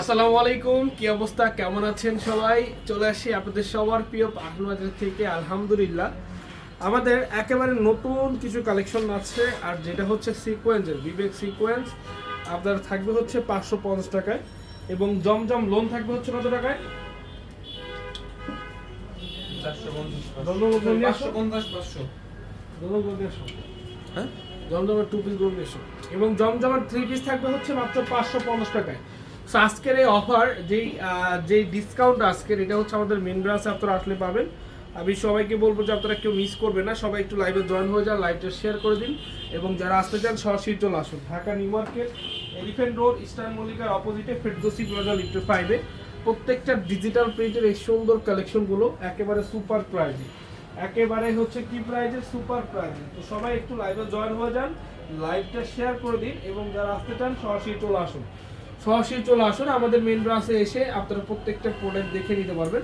আসসালামু আলাইকুম কি অবস্থা? কেমন আছেন সবাই? চলে আসি আপনাদের সবার প্রিয় পাঠান বাজার থেকে আলহামদুলিল্লাহ। আমাদের একেবারে নতুন কিছু কালেকশন আছে আর যেটা হচ্ছে সিকোয়েন্সের বিবেক সিকোয়েন্স আপনার থাকবে হচ্ছে পাঁচশো পঞ্চাশ টাকায় এবং জমজম লোন থাকবে হচ্ছে কত টাকায়। হ্যাঁ? জমজমের টু পিস। এবং জমজমের থ্রি পিস থাকবে হচ্ছে মাত্র পাঁচশো পঞ্চাশ টাকায়। সো আজকের এই অফার যেই যেই ডিসকাউন্ট আজকের, এটা হচ্ছে আমাদের মেন ব্রাঞ্চে আপনারা আসলে পাবেন। আমি সবাইকে বলব যে আপনারা কেউ মিস করবেন না, সবাই একটু লাইভে জয়েন হয়ে যান লাইভটা শেয়ার করে দিন এবং যারা আসতে চান, সরাসরি চলে আসুন। Dhaka new market elephant road eastern মল্লিকার অপোজিটে ফেরদোসি প্লাজা লিফটে ফাইভে প্রত্যেকটা ডিজিটাল প্রিন্টের এই সুন্দর কালেকশনগুলো একেবারে সুপার প্রাইজে একেবারে হচ্ছে কি প্রাইজে সুপার প্রাইজে তো সবাই একটু লাইভে জয়েন হয়ে যান লাইভটা শেয়ার করে দিন এবং যারা আসতে চান, সরাসরি চলে আসুন। সরাসরি চলে আসুন। আমাদের মেন ব্রাঞ্চে এসে আপনারা প্রত্যেকটা প্রোডাক্ট দেখে নিতে পারবেন।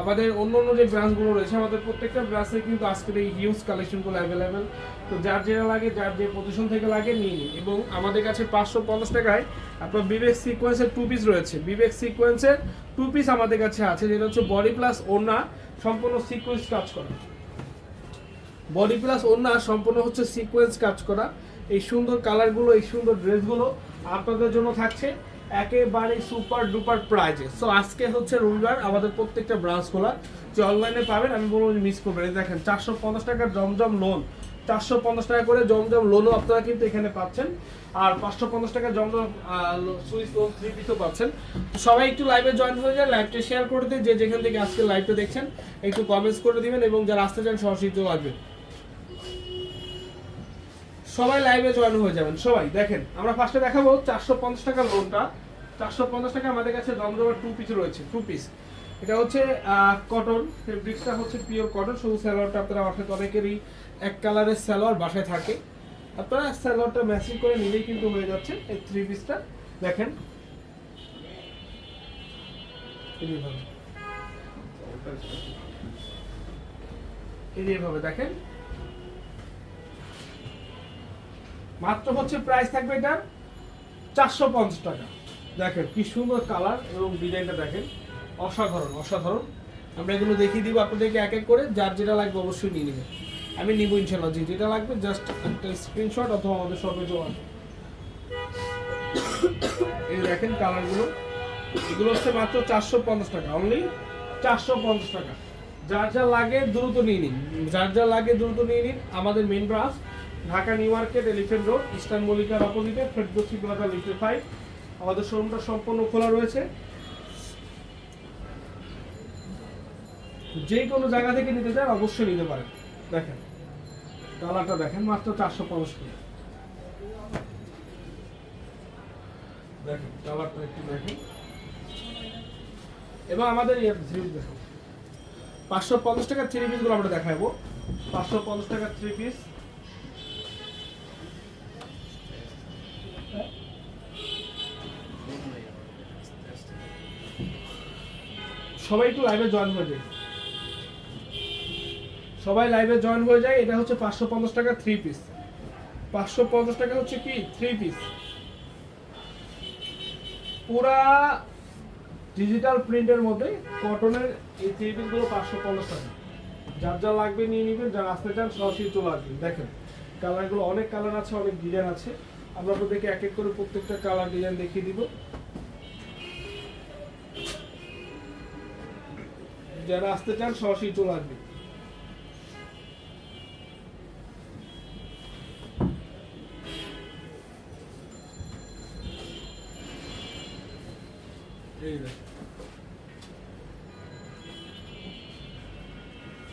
আমাদের অন্য অন্য যে ব্রাঞ্চগুলো রয়েছে, আমাদের প্রত্যেকটা ব্রাঞ্চে কিন্তু আজকের এই হিউজ কালেকশনগুলো অ্যাভেলেবেল তো যার যেটা লাগে, যার যে পজিশন থেকে লাগে, নিয়ে নিন। এবং আমাদের কাছে পাঁচশো পঞ্চাশ টাকায় আপনার বিবেক সিকোয়েন্সের টু পিস রয়েছে। বিবেক সিকোয়েন্সের টু পিস আমাদের কাছে আছে, যেটা হচ্ছে বডি প্লাস ওনা সম্পূর্ণ সিকোয়েন্স কাজ করা। বডি প্লাস ওনা সম্পূর্ণ হচ্ছে সিকোয়েন্স কাজ করা। এই সুন্দর কালারগুলো এই সুন্দর ড্রেসগুলো আপনাদের জন্য থাকছে। একেবারে সুপার ডুপার প্রাইজে। সো আজকে হচ্ছে রবিবার, আমাদের প্রত্যেকটা ব্রাঞ্চ খোলা। যে অনলাইনে পাবেন, আমি বলব মিস করবেন। এই দেখেন, চারশো পঞ্চাশ টাকার জমজম লোন চারশো পঞ্চাশ টাকা করে জমজম লোনও আপনারা কিন্তু এখানে পাচ্ছেন। আর পাঁচশো পঞ্চাশ টাকা জমজম সুইচ লোন থ্রি পাচ্ছেন। সবাই একটু লাইভে জয়েন হয়ে যান লাইভটা শেয়ার করে দিন। যে যেখান থেকে আজকে লাইভটা দেখছেন, একটু কমেন্টস করে দিবেন এবং যারা আসতে চান, সরাসরি আসবেন সবাই লাইভে জয়েন হয়ে যাবেন, সবাই। দেখেন, আমরা ফার্স্টে দেখাবো চারশো পঞ্চাশ টাকার লোনটা চারশো পঞ্চাশ টাকা আমাদের কাছে দমদমের টু পিস রয়েছে টু পিস এটা হচ্ছে কটন ফেব্রিক্সটা হচ্ছে পিওর কটন শুধু স্যালোয়ারটা আপনারা বাসায় অনেকেরই এক কালারের স্যালোয়ার বাসায় থাকে। আপনারা স্যালোয়ারটা ম্যাচিং করে নিলেই কিন্তু হয়ে যাচ্ছে এই থ্রি পিসটা দেখেন। এইভাবে দেখেন। মাত্র হচ্ছে প্রাইস থাকবে এটার চারশো পঞ্চাশ টাকা। দেখেন কি সুন্দর কালার এবং ডিজাইনটা দেখেন। অসাধারণ অসাধারণ। আমরা এগুলো দেখিয়ে দিব আপনাদেরকে এক এক করে। যার যেটা লাগবে অবশ্যই নিয়ে নেবেন। আমি নিব ইনশাল্লাহ। যে যেটা লাগবে জাস্ট একটা স্ক্রিনশট অথবা আমাদের শপে জমা এই দেখেন কালারগুলো এগুলো হচ্ছে মাত্র চারশো পঞ্চাশ টাকা। অনলি চারশো পঞ্চাশ টাকা। যার যা লাগে দ্রুত নিয়ে নিন। যার যা লাগে দ্রুত নিয়ে নিন। আমাদের main branch Dhaka new market elephant road eastern মল্লিকার অপোজিটে ফেরদোসি প্লাজা লিফটে ফাইভ আমাদের শোরুমটা সম্পূর্ণ খোলা রয়েছে। যে কোনো জায়গা থেকে নিতে চান অবশ্যই নিতে পারেন। দেখেন, কালারটা দেখেন, মাত্র চারশো পঞ্চাশ টাকা দেখেন একটু দেখেন। এবং আমাদের পাঁচশো পঞ্চাশ টাকার থ্রি পিসগুলো আমরা দেখাবো। পাঁচশো পঞ্চাশ টাকার থ্রি পিস সবাই একটু লাইভে জয়েন হয়ে যায়। সবাই লাইভে জয়েন হয়ে যায়, এটা হচ্ছে পাঁচশো পঞ্চাশ টাকা থ্রি পিস পাঁচশো পঞ্চাশ টাকা হচ্ছে কি? থ্রি পিস পুরা ডিজিটাল প্রিন্টের মধ্যে কটনের এই থ্রি পিসগুলো পাঁচশো পঞ্চাশ টাকা। যার যা লাগবে নিয়ে নেবেন, যারা আসতে চান সরাসরি চলে আসবেন। দেখেন কালারগুলো অনেক কালার আছে, অনেক ডিজাইন আছে। আমরা আপনাদেরকে এক এক করে প্রত্যেকটা কালার ডিজাইন দেখিয়ে দিব। যারা আসতে চান, সরাসরি চলে দেখেন।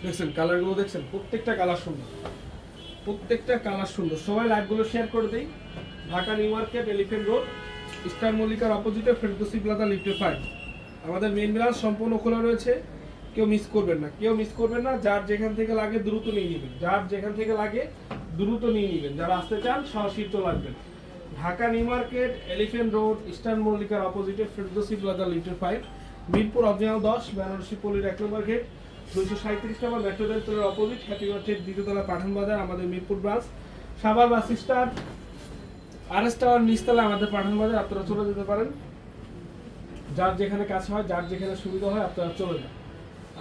দেখছেন, কালারগুলো দেখছেন? প্রত্যেকটা কালার সুন্দর। প্রত্যেকটা কালার সুন্দর। সবাই লাইভগুলো শেয়ার করে দেই। Dhaka new market elephant road eastern মল্লিকার অপোজিটে ফেরদোসি প্লাজা লিফটে ফাইভ আমাদের মেন ব্রাঞ্চ সম্পূর্ণ খোলা রয়েছে। কেউ মিস করবেন না। কেউ মিস করবেন না, যার যেখান থেকে লাগে দ্রুত নিয়ে নেবেন। যার যেখান থেকে লাগে দ্রুত নিয়ে নেবেন। যারা আসতে চান, সরাসরি চলে আসবেন। Dhaka new market elephant road eastern মল্লিকার অপোজিটে ফেরদোসি প্লাজা লিটার ফাইভ মিরপুর অরিজিনাল দশ বেনারসি পল্লীর এক নম্বর গেট দুইশো সাঁত্রিশ নম্বর মেট্রো রেল তলের অপোজিট হ্যাপি মার্কেট দ্বিতীয়তলা পাঠান বাজার, আমাদের Mirpur branch Savar bus stand R S tower নিচতলা আমাদের পাঠান বাজার, আপনারা চলে যেতে পারেন। যার যেখানে কাছে হয়, যার যেখানে সুবিধা হয়, আপনারা চলে যান।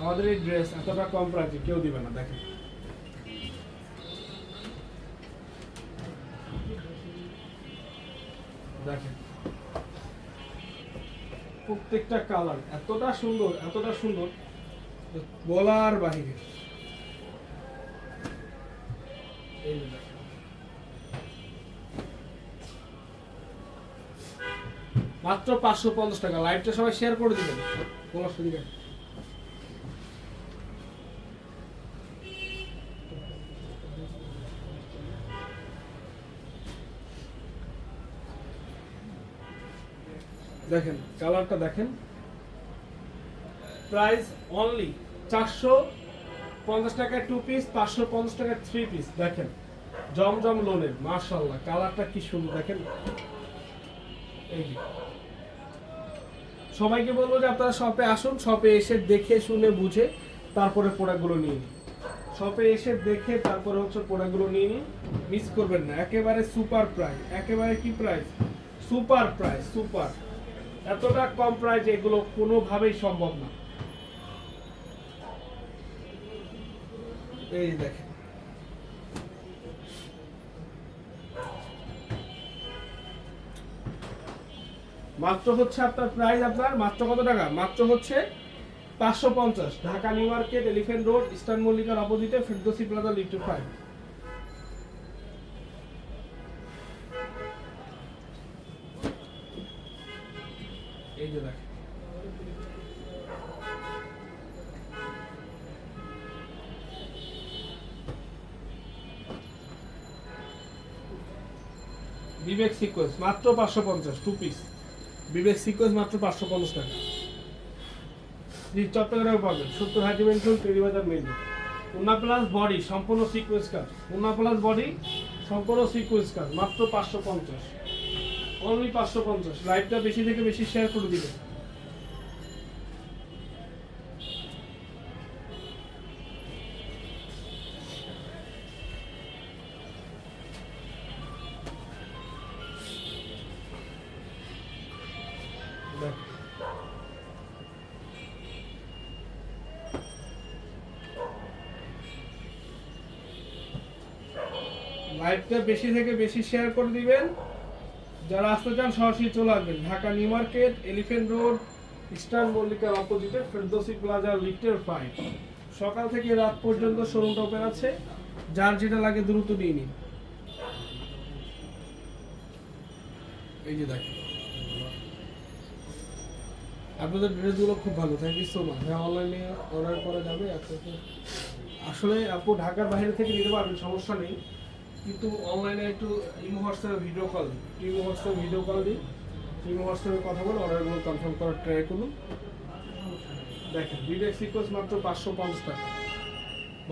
আমাদের এই ড্রেস এতটা কম প্রাইসে কেউ দিবে না, দেখেন। দেখেন। প্রত্যেকটা কালার এতটা সুন্দর এতটা সুন্দর বলার বাহিরে। মাত্র পাঁচশো পঞ্চাশ টাকা। লাইভটা সবাই শেয়ার করে দিবেন। কোনো অসুবিধা দেখেন, কালারটা দেখেন। প্রাইস অনলি চারশো পঞ্চাশ টাকায় টু পিস পাঁচশো পঞ্চাশ টাকায় থ্রি পিস দেখেন, জমজম লোনের মার্শাল্লাহ কালারটা কি সুন্দর, দেখেন। এই সবাইকে বলব যে আপনারা শপে আসুন শপে এসে দেখে, শুনে, বুঝে, তারপরে প্রোডাক্টগুলো নিয়ে নিন। শপে এসে দেখে, তারপরে হচ্ছে প্রোডাক্টগুলো নিয়ে নিন। মিস করবেন না, একেবারে সুপার প্রাইস একেবারে কি প্রাইস সুপার প্রাইস সুপার এতটা কম প্রাইস এগুলো কোনোভাবেই সম্ভব না। এই দেখেন। মাত্র হচ্ছে আপনার প্রাইস আপনার মাত্র কত টাকা? মাত্র হচ্ছে পাঁচশো পঞ্চাশ। Dhaka new market elephant road eastern মল্লিকার অপোজিটে ফেরদোসি প্লাজা লিফট ফাইভ। বিবেক সিকোয়েন্স মাত্র পাঁচশো পঞ্চাশ টু পিস বিবেক সিকোয়েন্স মাত্র পাঁচশো পঞ্চাশ টাকা। জি, চট্টগ্রামে পাবেন। সত্তর হাজি মেন্টুল টেরিবাজার মেন উন্না প্লাস বডি সম্পূর্ণ সিকোয়েন্স কাজ উন্না প্লাস বডি সম্পূর্ণ সিকোয়েন্স কাজ মাত্র পাঁচশো পঞ্চাশ। অনলি পাঁচশো পঞ্চাশ। লাইভটা বেশি থেকে বেশি শেয়ার করে দিবেন। লাইভটা বেশি থেকে বেশি শেয়ার করে দিবেন। যারা আসতে চান, সরাসরি চলে আসবেন। Dhaka new market elephant road eastern মল্লিকার অপোজিটে ফেরদোসি প্লাজা লিফটের ফাইভ সকাল থেকে রাত পর্যন্ত শোরুমটা ওপেন আছে। যার যেটা লাগে দ্রুত নিয়ে নিন। এই যে দেখেন। আপনাদের ড্রেসগুলো খুব ভালো থ্যাংক ইউ সো মাচ হ্যাঁ অনলাইনে অর্ডার করা যাবে আপনাকে আসলে আপু ঢাকার বাইরে থেকে নিতে পারবেন, সমস্যা নেই। কিন্তু অনলাইনে একটু ইমো হোয়াটসঅ্যাপে ভিডিও কল দিই হোয়াটসঅ্যাপে ভিডিও কল দিই ইমো হোয়াটসঅ্যাপে কথা বলে অর্ডারগুলো কনফার্ম করার ট্রাই করুন। দেখেন বিবেক সিকোয়েন্স মাত্র পাঁচশো পঞ্চাশ টাকা।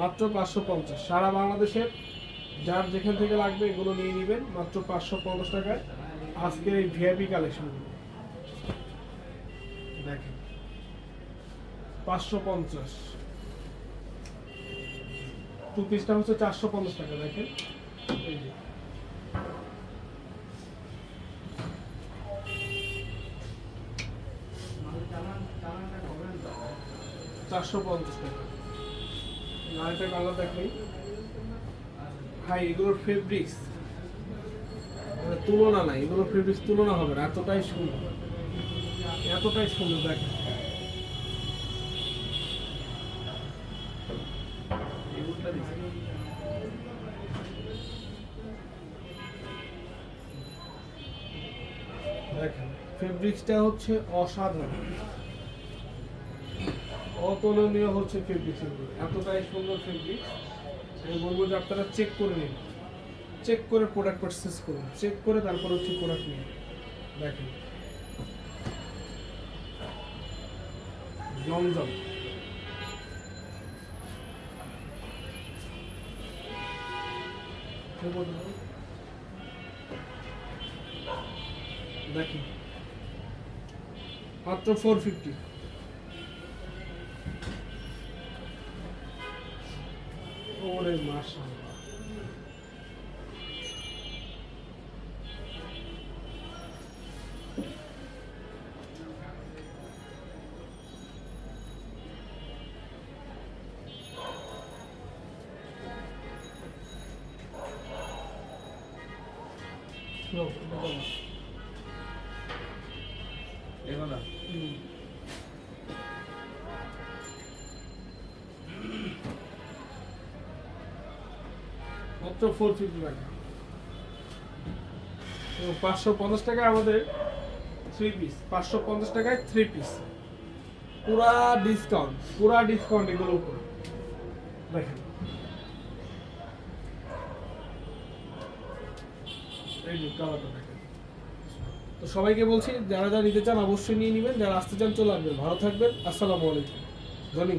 মাত্র পাঁচশো পঞ্চাশ। সারা বাংলাদেশের যার যেখান থেকে লাগবে এগুলো নিয়ে নেবেন, মাত্র পাঁচশো পঞ্চাশ টাকায়। আজকের এই ভিআইপি কালেকশনগুলো দেখেন পাঁচশো পঞ্চাশ। টু পিসটা হচ্ছে চারশো পঞ্চাশ টাকা, দেখেন। চারশো পঞ্চাশ টাকা। আরেকটা কালার দেখাই ভাই, এগুলোর ফেব্রিক্স তুলনা নাই, এগুলোর ফেব্রিক্স তুলনা হবে না, এতটাই সুন্দর। এতটাই সুন্দর, দেখেন। দেখেন ফেব্রিক্সটা হচ্ছে অসাধারণ। অতুলনীয় হচ্ছে ফেব্রিক্স এতটাই সুন্দর ফেব্রিক্স আমি বলব যে আপনারা চেক করে নিন। চেক করে প্রোডাক্ট পারচেস করুন। চেক করে তারপর হচ্ছে প্রোডাক্ট নিন। দেখেন। জমজম। দেখি মাত্র ফোর ফিফটি ওরে মাশাআল্লাহ। এগুলো মাত্র ফোর ফিফটি টাকা। পাঁচশো পঞ্চাশ টাকায় আমাদের থ্রি পিস পাঁচশো পঞ্চাশ টাকায় থ্রি পিস পুরা ডিসকাউন্ট পুরা ডিসকাউন্ট এগুলোর উপর। দেখেন। এই যে কালারটা দেখেন। তো সবাইকে বলছি, যারা যারা নিতে চান অবশ্যই নিয়ে নেবেন, যারা আসতে চান চলে আসবেন। ভালো থাকবেন, আসসালামু আলাইকুম। জনি।